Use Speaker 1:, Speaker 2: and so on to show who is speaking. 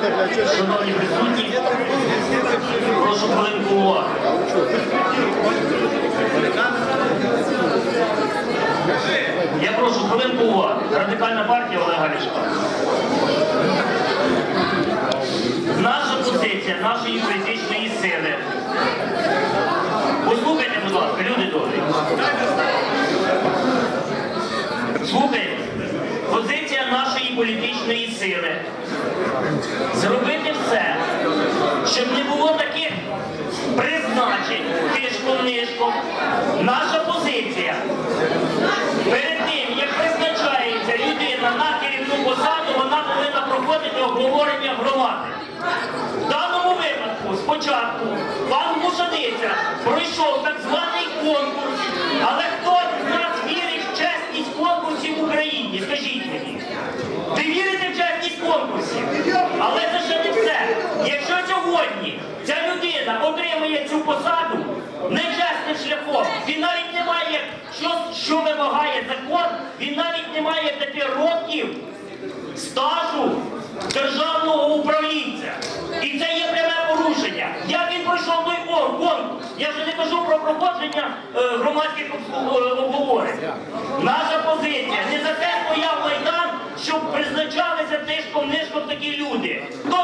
Speaker 1: Шановні присутні, прошу хвилинку. Я прошу хвилинку уваги. Радикальна партія Олега Ляшка. Наша позиція нашої політичної сили. Послухайте, будь ласка, люди добрі. Слухайте, політичної сили зробити все, щоб не було таких призначень тишком-нишком. Наша позиція перед тим, як призначається людина на керівну посаду, вона повинна проходити обговорення громади. В даному випадку спочатку пан Мушаниця пройшов так званий людина отримує цю посаду нечесним шляхом, він навіть не має, що, що вимагає закон, він навіть не має п'яти років стажу державного управлінця. І це є пряме порушення. Як він пройшов той кон- конкурс? Я вже не кажу про проходження е, громадських е, обговорень. Наша позиція не за те стояв Майдан, щоб призначалися тишком-нишком такі люди. Хто